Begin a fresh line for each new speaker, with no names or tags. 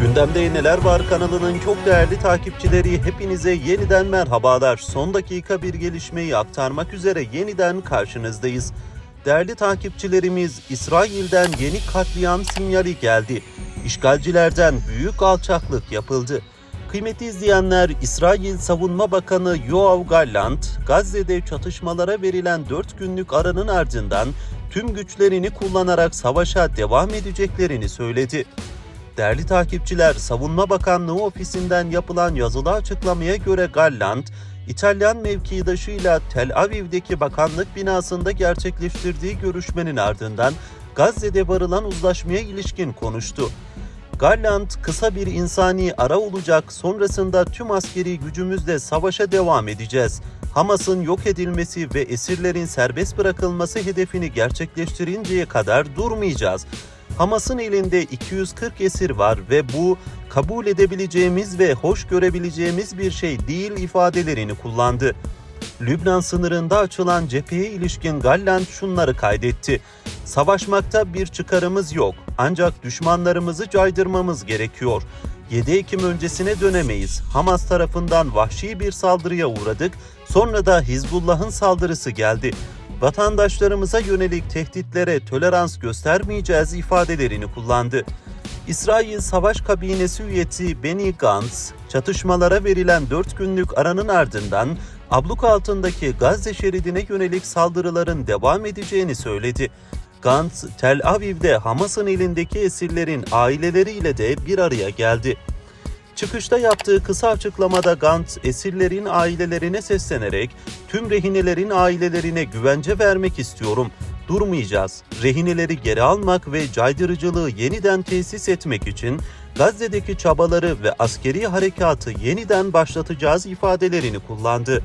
Gündemde Neler Var kanalının çok değerli takipçileri hepinize yeniden merhabalar. Son dakika bir gelişmeyi aktarmak üzere yeniden karşınızdayız. Değerli takipçilerimiz İsrail'den yeni katliam sinyali geldi. İşgalcilerden büyük alçaklık yapıldı. Kıymetli izleyenler, İsrail Savunma Bakanı Yoav Gallant, Gazze'de çatışmalara verilen 4 günlük aranın ardından tüm güçlerini kullanarak savaşa devam edeceklerini söyledi. Değerli takipçiler, Savunma Bakanlığı ofisinden yapılan yazılı açıklamaya göre Gallant, İtalyan mevkidaşıyla Tel Aviv'deki bakanlık binasında gerçekleştirdiği görüşmenin ardından Gazze'de varılan uzlaşmaya ilişkin konuştu. Gallant kısa bir insani ara olacak sonrasında tüm askeri gücümüzle savaşa devam edeceğiz. Hamas'ın yok edilmesi ve esirlerin serbest bırakılması hedefini gerçekleştirinceye kadar durmayacağız. Hamas'ın elinde 240 esir var ve bu kabul edebileceğimiz ve hoş görebileceğimiz bir şey değil ifadelerini kullandı. Lübnan sınırında açılan cepheye ilişkin Gallant şunları kaydetti. Savaşmakta bir çıkarımız yok ancak düşmanlarımızı caydırmamız gerekiyor. 7 Ekim öncesine dönemeyiz. Hamas tarafından vahşi bir saldırıya uğradık. Sonra da Hizbullah'ın saldırısı geldi. Vatandaşlarımıza yönelik tehditlere tolerans göstermeyeceğiz ifadelerini kullandı. İsrail Savaş Kabinesi üyesi Benny Gantz, çatışmalara verilen 4 günlük aranın ardından abluk altındaki Gazze şeridine yönelik saldırıların devam edeceğini söyledi. Gantz, Tel Aviv'de Hamas'ın elindeki esirlerin aileleriyle de bir araya geldi. Çıkışta yaptığı kısa açıklamada Gantz, esirlerin ailelerine seslenerek tüm rehinelerin ailelerine güvence vermek istiyorum. Durmayacağız. Rehineleri geri almak ve caydırıcılığı yeniden tesis etmek için Gazze'deki çabaları ve askeri harekatı yeniden başlatacağız ifadelerini kullandı.